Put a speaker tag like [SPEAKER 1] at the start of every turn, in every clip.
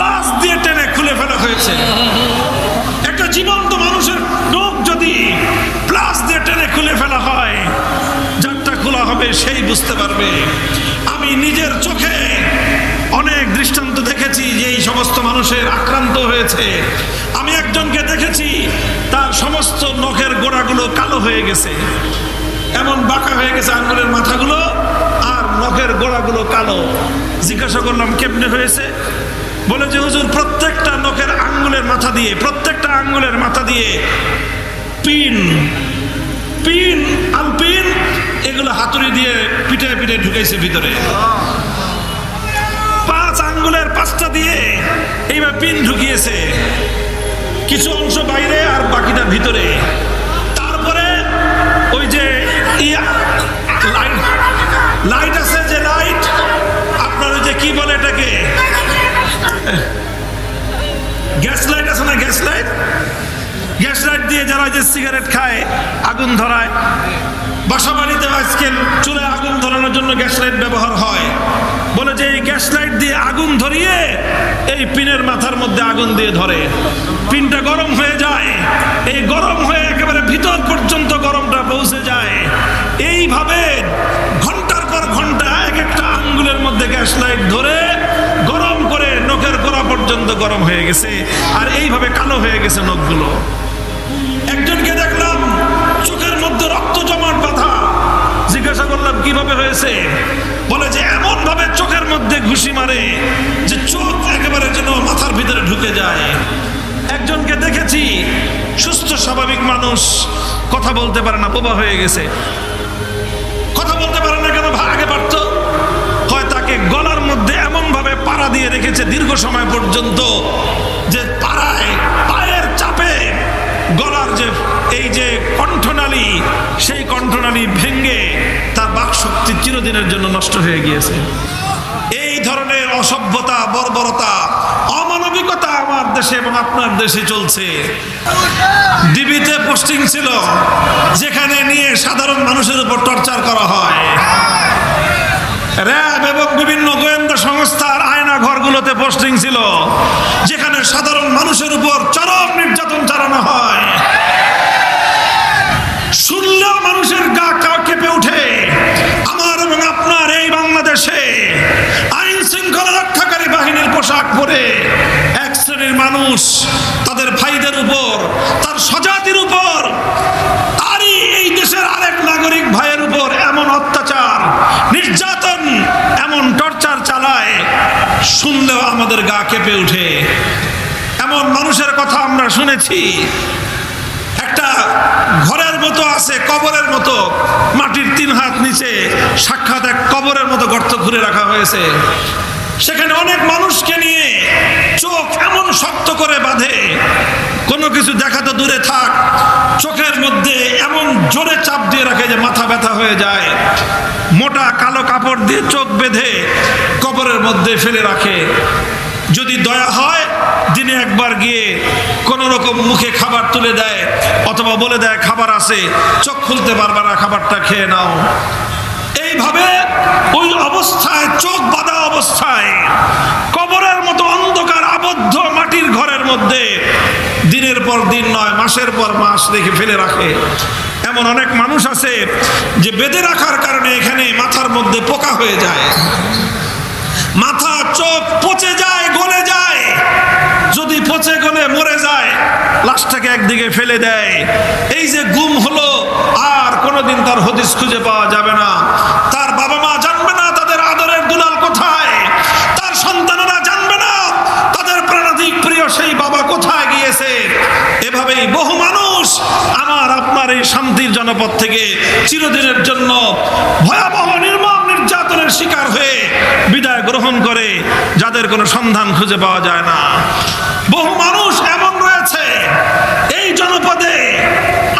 [SPEAKER 1] Plus দিয়ে টেনে খুলে ফেলা হয়েছে। একটা জীবন্ত মানুষের নখ যদি প্লাস দিয়ে টেনে খুলে ফেলা হয়, যারটা খোলা হবে সেই বুঝতে পারবে। আমি নিজের চোখে অনেক দৃষ্টান্ত দেখেছি যে এই সমস্ত মানুষের আক্রান্ত হয়েছে। আমি একজনকে দেখেছি, তার সমস্ত নখের গোড়াগুলো কালো হয়ে গেছে। এমন বাঁকা হয়ে গেছে আঙ্গুলের মাথাগুলো, আর নখের গোড়াগুলো কালো। জিজ্ঞাসা করলাম, কেমনে হয়েছে? বলে যে, হুজুর, প্রত্যেকটা নখের আঙ্গুলের মাথা দিয়ে, প্রত্যেকটা আঙ্গুলের মাথা দিয়ে পিন পিন, আলপিন, এগুলো হাতুড়ি দিয়ে পিঠে পিঠে ঢুকাইছে ভিতরে। পাঁচ আঙ্গুলের পাঁচটা দিয়ে এইবার পিন ঢুকিয়েছে। কিছু অংশ বাইরে আর বাকিটা ভিতরে। তারপরে ওই যে লাইট লাইট আছে যে লাইট, আপনার ওই যে কি বলে এটাকে? গ্যাস লাইট আছে না গ্যাস লাইট গ্যাস লাইট দিয়ে যারা যে সিগারেট খায়, আগুন ধরায় বাসা বাড়িতে আজকে চুলে আগুন ধরানোর জন্য গ্যাস লাইট ব্যবহার হয়। বলে যে এই গ্যাস লাইট দিয়ে আগুন ধরিয়ে এই পিনের মাথার মধ্যে আগুন দিয়ে ধরে। পিনটা গরম হয়ে যায়। এই গরম হয়ে একেবারে ভিতর পর্যন্ত গরমটা পৌঁছে যায়। এইভাবে ঘণ্টার পর ঘণ্টা এক একটা আঙ্গুলের মধ্যে গ্যাস লাইট ধরে পর্যন্ত গরম হয়ে গেছে, আর এইভাবে কালো হয়ে গেছে নখগুলো। একজনকে দেখলাম, চোখের মধ্যে রক্ত জমাট বাঁধা। জিজ্ঞাসা করলাম, কীভাবে হয়েছে? বলে যে এমন ভাবে চোখের মধ্যে ঘুষি মারে যে চোখ একেবারে যেন মাথার ভিতরে ঢুকে যায়। একজনকে দেখেছি, সুস্থ, স্বাভাবিক মানুষ। কথা বলতে পারে না, বোবা হয়ে গেছে। কথা বলতে পারে না কেন আগে পারত। দিয়ে রেখেছে দীর্ঘ সময় পর্যন্ত যে পাড়ায় পায়ের চাপে গলার যে এই যে কণ্ঠনালী, সেই কণ্ঠনালী ভেঙ্গে তার বাক শক্তি চিরদিনের জন্য নষ্ট হয়ে গিয়েছে। এই ধরনের অসভ্যতা, বর্বরতা, অমানবিকতা আমার দেশে এবং আপনার দেশে চলছে। ডিবিতে পোস্টিং ছিল, যেখানে নিয়ে সাধারণ মানুষের উপর টর্চার করা হয়। র্যাব এবং বিভিন্ন গোয়েন্দা সংস্থার আয়না ঘরগুলোতে পোস্টিং ছিল, যেখানে সাধারণ মানুষের উপর চরম নির্যাতন চালানো হয়। শুনলেও মানুষের গা কা কেঁপে ওঠে। আমার এবং আপনার এই বাংলাদেশে আইন শৃঙ্খলা রক্ষাকারী বাহিনীর পোশাক পরে এক শ্রেণির মানুষ তাদের ভাইদের উপর, তার স্বজাতির উপর, তারই এই দেশের আরেক নাগরিক ভাইয়ের উপর এমন অত্যাচার, নির্যাতন এমন টর্চার চালায়, শুনলেও আমাদের গা কেঁপে ওঠে। এমন মানুষের কথা আমরা শুনেছি। একটা ঘরের মতো আছে, কবরের মতো। মাটির তিন হাত নিচে সাক্ষাৎ এক কবরের মতো গর্ত ঘুরে রাখা হয়েছে। সেখানে অনেক মানুষকে নিয়ে চোখ এমন শক্ত করে বাঁধে। কোনো কিছু দেখা তো দূরে থাক, চোখের মধ্যে এমন জোরে চাপ দিয়ে রাখে যে মাথা ব্যথা হয়ে যায়। মোটা কালো কাপড় দিয়ে চোখ বেঁধে কবরের মধ্যে ফেলে রাখে। যদি দয়া হয়, দিনে একবার গিয়ে কোন রকম মুখে খাবার তুলে দেয়, অথবা বলে দেয়, খাবার আছে, চোখ খুলতে পারবে না, খাবারটা খেয়ে নাও। এইভাবে ওই অবস্থায়, চোখ বাঁধা অবস্থায়, কবরের মতো অন্ধকার আবদ্ধ মাটির ঘরের মধ্যে দিনের পর দিন নয়, মাসের পর মাস রেখে ফেলে রাখে। এমন অনেক মানুষ আছে যে বেঁধে রাখার কারণে এখানে মাথার মধ্যে পোকা হয়ে যায়। মাথা চোখ পচে যায়, গলে যায়। যদি পচে গলে মরে যায়, লাশটাকে একদিকে ফেলে দেয়। এই যে গুম হলো, আর কোনোদিন তার হদিস খুঁজে পাওয়া যাবে না। তার বাবা মা জানবে না তাদের আদরের দুলাল কোথায়। তার সন্তানেরা জানবে না তাদের প্রাণাধিক প্রিয় সেই বাবা কোথায় গিয়েছে। এভাবেই বহু আমার আপনার এই শান্তির জনপদ থেকে চিরদিনের জন্য ভয়াবহ নির্মম নির্যাতনের শিকার হয়ে বিদায় গ্রহণ করে, যাদের কোনো সন্ধান খুঁজে পাওয়া যায় না। বহু মানুষ এমন রয়েছে, এই জনপদে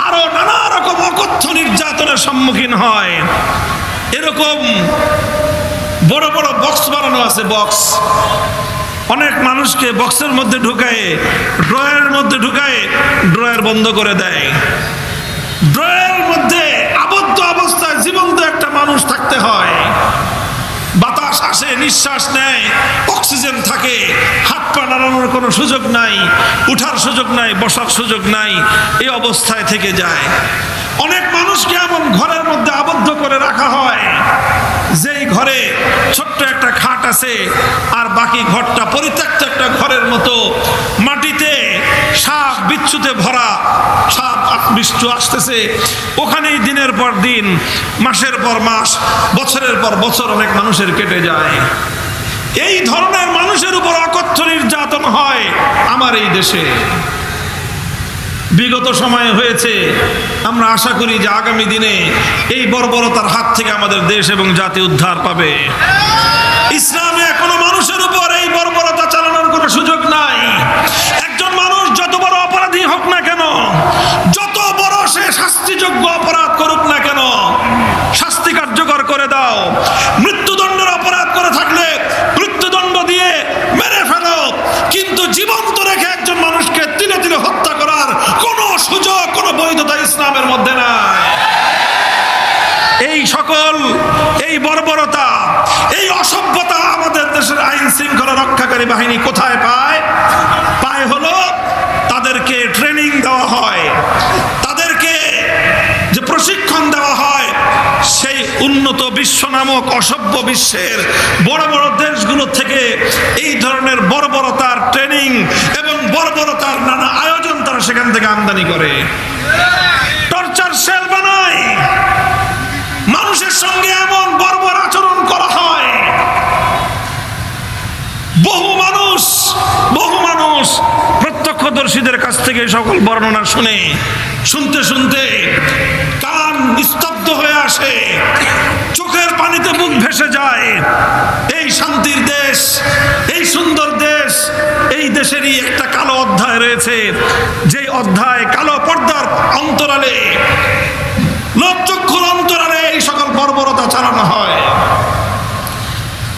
[SPEAKER 1] আরও নানা রকম অকথ্য নির্যাতনের সম্মুখীন হয়। এরকম বড় বড় বক্স বানানো আছে, বক্স। অনেক মানুষকে বক্সের মধ্যে ঢুকায় ড্রয়ের মধ্যে ঢুকায় ড্রয়ার বন্ধ করে দেয়। ড্রয়ের মধ্যে আবদ্ধ অবস্থায় জীবন্ত একটা মানুষ থাকতে হয়। বাতাস আসে, নিঃশ্বাস নেয়, অক্সিজেন থাকে, হাত পা নাড়াচাড়া দাঁড়ানোর কোনো সুযোগ নাই, উঠার সুযোগ নাই, বসার সুযোগ নাই, এই অবস্থায় থেকে যায়। অনেক মানুষকে এমন ঘরের মধ্যে আবদ্ধ করে রাখা হয়, যেই ঘরে ছোট্ট খাট আছে আর বাকি ঘরটা পরিত্যক্ত একটা ঘরের মতো। মাটিতে সাপ বিচ্ছুতে ভরা, সাপ বিচ্ছু আসতেছে। ওখানেই দিনের পর দিন, মাসের পর মাস, বছরের পর বছর অনেক মানুষের কেটে যায়। এই ধরনের মানুষের উপর অকথ্য নির্যাতন হয় আমার এই দেশে। বিগত সময়ে হয়েছে, আমরা আশা করি যে আগামী দিনে এই বর্বরতার হাত থেকে আমাদের দেশ এবং জাতি উদ্ধার পাবে। ইসলামে কোনো মানুষের উপর এই বর্বরতা চালানোর কোনো সুযোগ নাই। একজন মানুষ যত বড় অপরাধী হোক না কেন, যত বড় সে শাস্তিযোগ্য অপরাধ করুক না কেন, শাস্তি কার্যকর করে দাও। মৃত্যুদণ্ডের অপরাধ করে থাকলে মৃত্যুদণ্ড দিয়ে মেরে ফেলো। কিন্তু জীবন্ত রেখে একজন মানুষকে তিলে তিলে হত্যা করার কোনো সুযোগ, কোনো বৈধতা ইসলামের মধ্যে নাই। এই সকল, এই বর্বরতা, এই দেশের আইন রক্ষাকারী বাহিনী কোথায় পায়? পায় হলো তাদেরকে ট্রেনিং দেওয়া হয়। তাদেরকে যে প্রশিক্ষণ দেওয়া হয়, সেই উন্নত বিশ্ব নামক অসভ্য বিশ্বের বড় বড় দেশগুলো থেকে এই ধরনের বর্বরতার ট্রেনিং এবং বর্বরতার নানা আয়োজন তারা সেখান থেকে আমদানি করে। টর্চার সেল বানায়। মানুষের সঙ্গে এমন বর্বর আচরণ করা হয় বহু মানুষ বহু মানুষ প্রত্যক্ষদর্শীদের কাছ থেকে সকল বর্ণনা শুনে, শুনতে শুনতে কান নিস্তব্ধ হয়ে আসে। চোখের পানিতে মুখ ভেসে যায়। এই শান্তির দেশ, এই সুন্দর দেশ, এই দেশেরই একটা কালো অধ্যায় রয়েছে। যেই অধ্যায় কালো পর্দার অন্তরালে লোকচক্ষুর অন্তরালে এই সকল বর্বরতা চালানো হয়।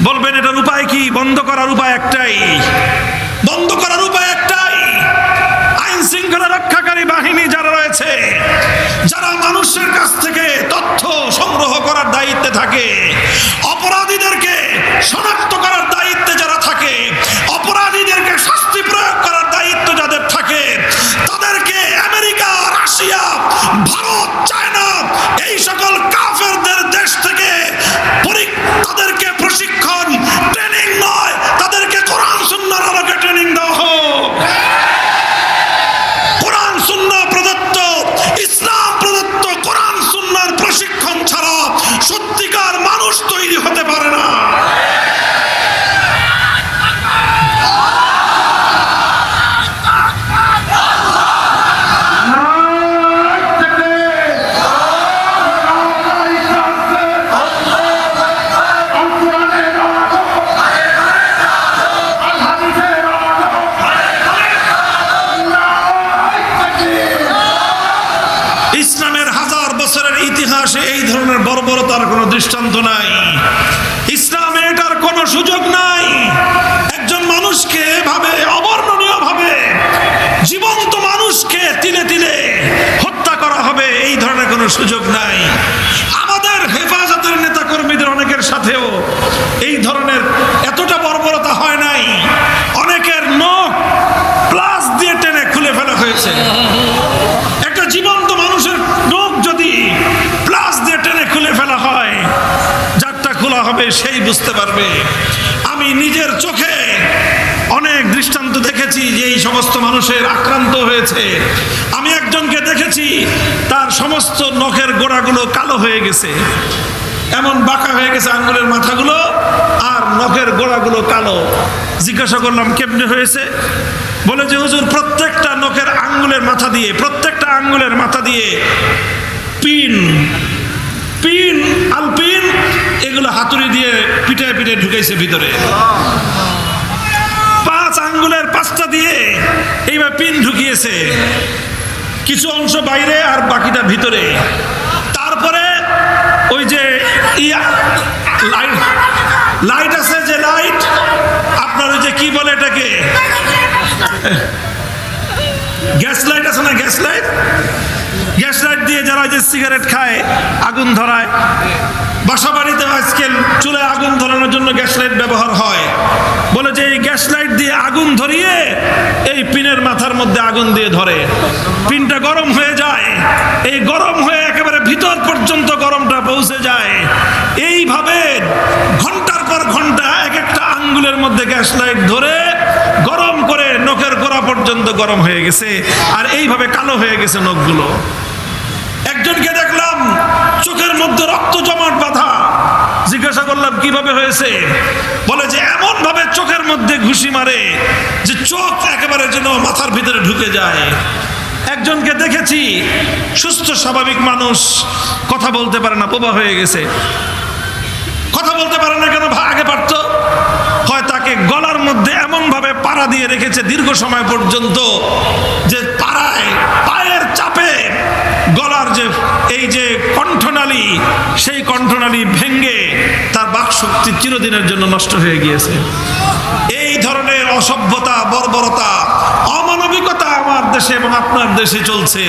[SPEAKER 1] বলবেন, এটার উপায় কি? বন্ধ করার উপায় একটাই। থাকে। অপরাধীদেরকে শনাক্ত এই ধরনের বর্বরতার কোনো দৃষ্টান্ত নাই। ইসলামে এটার কোনো সুযোগ নাই। একজন মানুষকে এভাবে অবর্ণনীয় ভাবে জীবন্ত মানুষকে তিলে তিলে হত্যা করা হবে, এই ধরনের কোনো সুযোগ নাই আমাদের হেফাজতের নেতা কর্মীদের অনেকের সাথেও এই ধরনের এতটা বর্বরতা হয় নাই অনেকের নখ প্লাস দিয়ে টেনে খুলে ফেলা হয়েছে একটা জীবন্ত মানুষের নখ যদি প্লাস দিয়ে টেনে খুলে ফেলা হয় যারটা খোলা হবে সেই বুঝতে পারবে। আমি নিজের চোখে অনেক দৃষ্টান্ত দেখেছি যে এই সমস্ত মানুষের আক্রান্ত হয়েছে। আমি একজনকে দেখেছি, তার সমস্ত নখের গোড়াগুলো কালো হয়ে গেছে। এমন বাঁকা হয়ে গেছে আঙ্গুলের মাথাগুলো, আর নখের গোড়াগুলো কালো। জিজ্ঞাসা করলাম, কেমনে হয়েছে? বলে যে, হুজুর, প্রত্যেকটা নখের আঙ্গুলের মাথা দিয়ে, প্রত্যেকটা আঙ্গুলের মাথা দিয়ে পিন পিন, আলপিন এগুলো হাতুড়ি দিয়ে পিটায় পিটায় ঢুকাইছে ভিতরে। পাঁচ আঙ্গুলের পাঁচটা দিয়ে এইবার পিন ঢুকিয়েছে। কিছু অংশ বাইরে আর বাকিটা ভিতরে। তারপরে ওই যে ইয়া লাইট লাইট আছে যে লাইট, আপনার ওই যে কি বলে এটাকে? গ্যাস লাইট আছে না গ্যাস লাইট? গ্যাস লাইট দিয়ে যারা যে সিগারেট খায়, আগুন ধরায়, বাসা বাড়িতে আজকে চুলে আগুন ধরানোর জন্য গ্যাস লাইট ব্যবহার হয়। বলে যে এই গ্যাস লাইট দিয়ে আগুন ধরিয়ে এই পিনের মাথার মধ্যে আগুন দিয়ে ধরে। পিনটা গরম হয়ে যায়। এই গরম হয়ে একেবারে ভিতর পর্যন্ত গরমটা পৌঁছে যায়। এইভাবে ঘণ্টার পর ঘণ্টা এক একটা আঙ্গুলের মধ্যে গ্যাস লাইট ধরে গরম করে নখের গোড়া পর্যন্ত গরম হয়ে গেছে। আর এইভাবে কালো হয়ে গেছে নখগুলো। একজনকে দেখলাম চোখের মধ্যে রক্ত জমাট বাঁধা। জিজ্ঞাসা করলাম, কীভাবে হয়েছে? বলে যে এমন ভাবে চোখের মধ্যে ঘুষি মারে যে চোখ একেবারে যেন মাথার ভিতরে ঢুকে যায়। একজনকে দেখেছি, সুস্থ, স্বাভাবিক মানুষ। কথা বলতে পারে না, বোবা হয়ে গেছে। কথা বলতে পারে না কেন আগে পারতো। হয় তাকে গলার মধ্যে এমন ভাবে পাড়া দিয়ে রেখেছে দীর্ঘ সময় পর্যন্ত যে পাড়ায় পায়ের চাপে গলার যে এই যে কণ্ঠনালী, সেই কণ্ঠনালী ভেঙ্গে তার বাক শক্তি চিরদিনের জন্য নষ্ট হয়ে গিয়েছে। এই ধরনের অসভ্যতা, বর্বরতা, অমানবিকতা আমার দেশে এবং আপনার দেশে চলছে।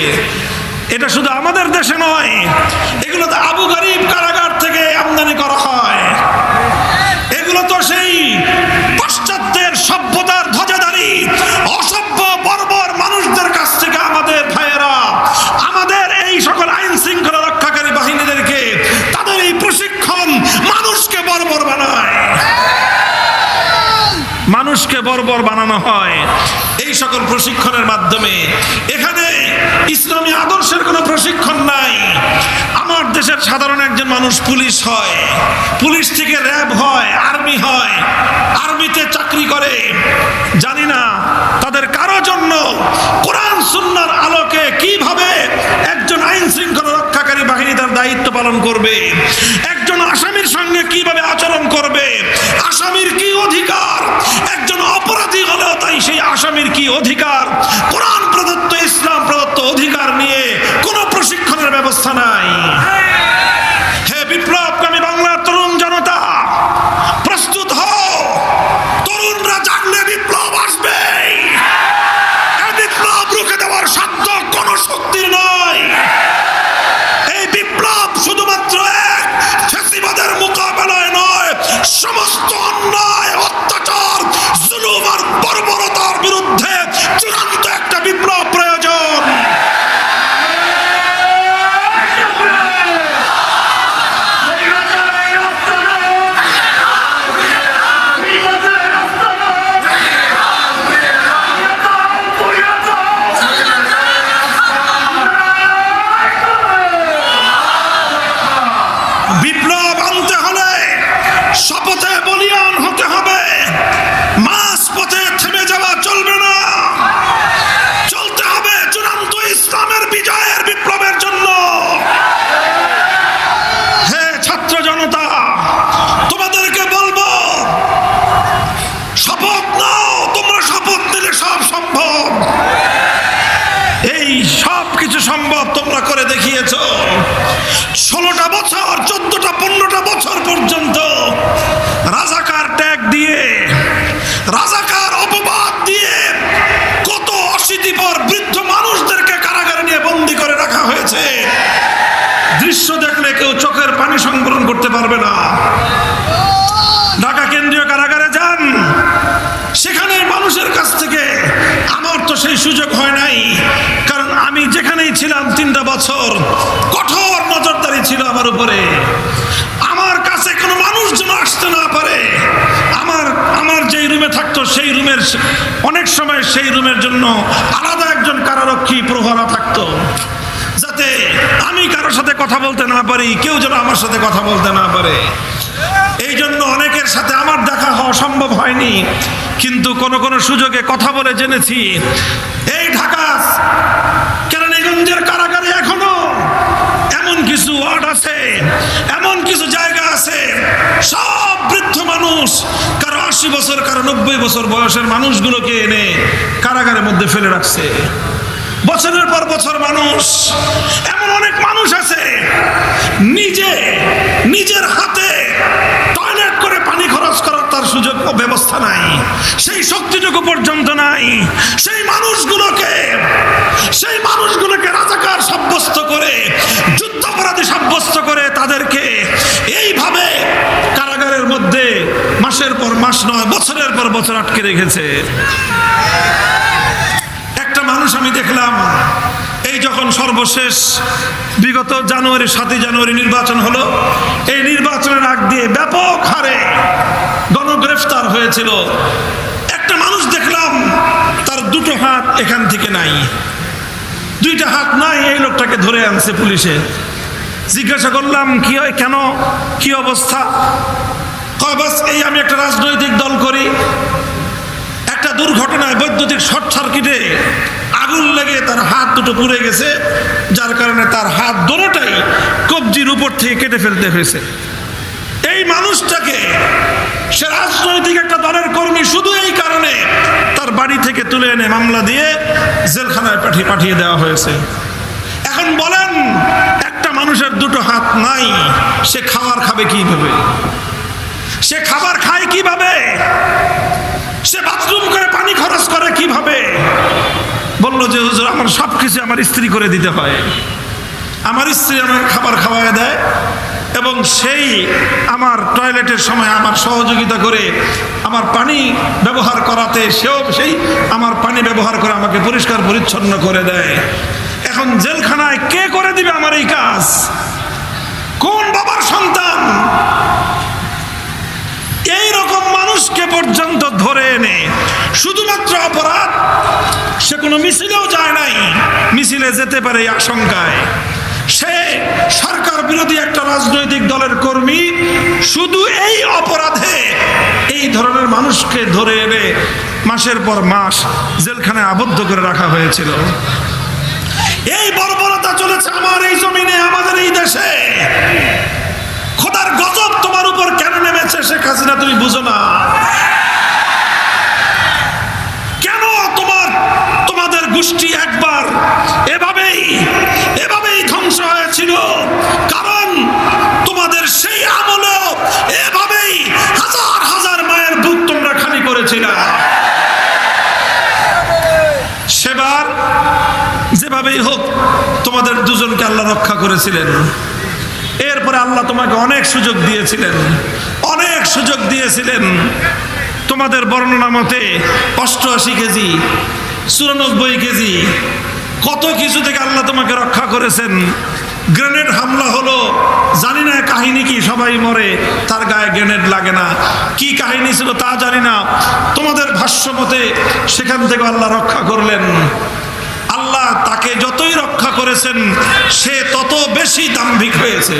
[SPEAKER 1] এটা শুধু আমাদের দেশে নয় এগুলো তো আবু গরিব কারাগার থেকে আমদানি করা হয়। বর্বর বানানো হয়। এই সকল প্রশিক্ষণের মাধ্যমে। এখানে ইসলামী আদর্শের কোনো প্রশিক্ষণ নাই। আমার দেশের সাধারণ একজন মানুষ পুলিশ হয়। পুলিশ থেকে র্যাব হয়, আর্মি হয়। আর্মিতে চাকরি করে। জানি না তাদের কারও জন্য কোরআন, সুন্নার আলোকে কীভাবে একজন আইন শৃঙ্খলা রক্ষাকারী বাহিনী তার দায়িত্ব পালন করবে? একজন আসামির সঙ্গে কীভাবে আচরণ করবে? আসামির কি অধিকার? একজন অপরাধী হলেও তাই সেই আসামির কি অধিকার? কোরআন প্রদত্ত, ইসলাম প্রদত্ত অধিকার নিয়ে কোনো প্রশিক্ষণের ব্যবস্থা নাই। হে বিপ্লবকামী বিপ্লব আনতে হলে শপথে বলিয়ান হতে হবে। মাস পথে থেমে যাওয়া চলবে না। চলতে হবে চূড়ান্ত ইসলামের বিজয়ের বিপ্লবের জন্য। হে ছাত্র জনতা, তোমাদেরকে বলব, শপথ নাও, তোমরা শপথ নিলে সব সম্ভব। এই সব কিছু সম্ভব তোমরা করে দেখিয়েছো। পর্যন্ত রাজাকার ট্যাগ দিয়ে, রাজাকার অপবাদ দিয়ে কত অশীতিপর বৃদ্ধ মানুষদেরকে কারাগারে নিয়ে বন্দি করে রাখা হয়েছে। দৃশ্য দেখলে কেউ চোখের পানি সংবরণ করতে পারবে না। ঢাকা কেন্দ্রীয় কারাগারে যান। সেখানে মানুষের কাছ থেকে আমার তো সেই সুযোগ হয় নাই, কারণ আমি যেখানেই ছিলাম তিনটা বছর কঠোর নজরদারি ছিল আমার উপরে। রুমে থাকতো, সেই রুমের অনেক সময় সেই রুমের জন্য আলাদা একজন কারারক্ষী প্রহরা থাকতো। যাতে আমি কারোর সাথে কথা বলতে না পারি, কেউ যেন আমার সাথে কথা বলতে না পারে। এই জন্য অনেকের সাথে আমার দেখা হওয়া সম্ভব হয়নি। কিন্তু কোন কোন সুযোগে কথা বলে জেনেছি, এই ঢাকা কেরানীগঞ্জের কারাগারে এখনও এমন কিছু ওয়ার্ড আছে, এমন কিছু জায়গা আছে। সব বৃদ্ধ মানুষ, কারও আশি বছর, কারও নব্বই বছর বয়সের মানুষগুলোকে এনে কারাগারের মধ্যে ফেলে রাখছে। বছরের পর বছর মানুষ, এমন অনেক মানুষ আছে, নিজে, নিজের হাতে টয়লেট করে পানি খরচ করার তার সুযোগ ব্যবস্থা নাই। সেই শক্তিটুকু পর্যন্ত নাই। সেই মানুষগুলোকে সেই মানুষগুলোকে রাজাকার সাব্যস্ত করে, যুদ্ধাপরাধী সাব্যস্ত করে তাদেরকে এইভাবে কারাগারের মধ্যে মাসের পর মাস নয়, বছরের পর বছর আটকে রেখেছে। মানুষ আমি দেখলাম, এই যখন সর্বশেষ বিগত জানুয়ারি, সাতই জানুয়ারি নির্বাচন হলো, এই নির্বাচনের আগ দিয়ে ব্যাপক হারে গণগ্রেফতার হয়েছিল। একটা মানুষ দেখলাম, তার দুটো হাত এখান থেকে নাই। দুইটা হাত নাই, এই লোকটাকে ধরে আনছে পুলিশে। জিজ্ঞাসা করলাম, কি হয়, কেন? কি অবস্থা? কয়, বাস, এই আমি একটা রাজনৈতিক দল করি। একটা দুর্ঘটনায় বৈদ্যুতিক শর্ট সার্কিটে আগুন লেগে তার হাত দুটো পুড়ে গেছে, যার কারণে তার হাত দুটোটাই কবজির উপর থেকে কেটে ফেলতে হয়েছে। এই মানুষটাকে সে রাজনৈতিক একটা দলের কর্মী শুধু এই কারণে তার বাড়ি থেকে তুলে এনে মামলা দিয়ে জেলখানায় পাঠিয়ে পাঠিয়ে দেওয়া হয়েছে। এখন বলেন, একটা মানুষের দুটো হাত নাই, সে খাবার খাবে কীভাবে? সে খাবার খায় কীভাবে? সে বাথরুম করে পানি খরচ করে কীভাবে? বলল যে, হুজুর, আমার সব কিছু আমার স্ত্রী করে দিতে হয়। আমার স্ত্রী আমাকে খাবার খাওয়ায় দেয় এবং সেই আমার টয়লেটের সময় আমার সহযোগিতা করে আমার পানি ব্যবহার করাতে সেও সেই আমার পানি ব্যবহার করে আমাকে পরিষ্কার পরিচ্ছন্ন করে দেয়। এখন জেলখানায় কে করে দিবে আমার এই কাজ? কোন বাবার সন্তান? মানুষকে পর্যন্ত ধরে এনে শুধুমাত্র অপরাধ, সে কোনো মিছিলেও যায় নাই। মিছিলে যেতে পারে এই আশঙ্কায়। সে সরকার বিরোধী একটা রাজনৈতিক দলের কর্মী, শুধু এই অপরাধে এই ধরনের মানুষকে ধরে এনে মাসের পর মাস জেলখানায় আবদ্ধ করে রাখা হয়েছিল। এই বর্বরতা চলেছে আমার এই জমিনে, আমাদের এই দেশে। খোদার গজব তোমার উপর কেন নেমেছে শেখ হাসিনা, তুমি বুঝো না। কেন তোমার, তোমাদের গোষ্ঠী একবার এভাবেই এভাবেই ধ্বংস হয়েছিল? কারণ তোমাদের সেই আমলে এভাবেই হাজার হাজার মায়ের বুক তোমরা খালি করেছিল। সেবার যেভাবেই হোক, তোমাদের দুজনকে আল্লাহ রক্ষা করেছিলেন। এরপরে আল্লাহ তোমাকে অনেক সুযোগ দিয়েছিলেন। অনেক সুযোগ দিয়েছিলেন। তোমাদের বর্ণনা মতে অষ্টআশি কেজি, চুরানব্বই কেজি, কত কিছু থেকে আল্লাহ তোমাকে রক্ষা করেছেন। গ্রেনেড হামলা হলো, জানি না কাহিনী কি, সবাই মরে, তার গায়ে গ্রেনেড লাগে না। কি কাহিনী ছিল তা জানি না। তোমাদের ভাষ্য মতে সেখান থেকে আল্লাহ রক্ষা করলেন। আল্লাহ তাকে যতই রক্ষা করেছেন সে তত বেশি দাম্ভিক হয়েছে।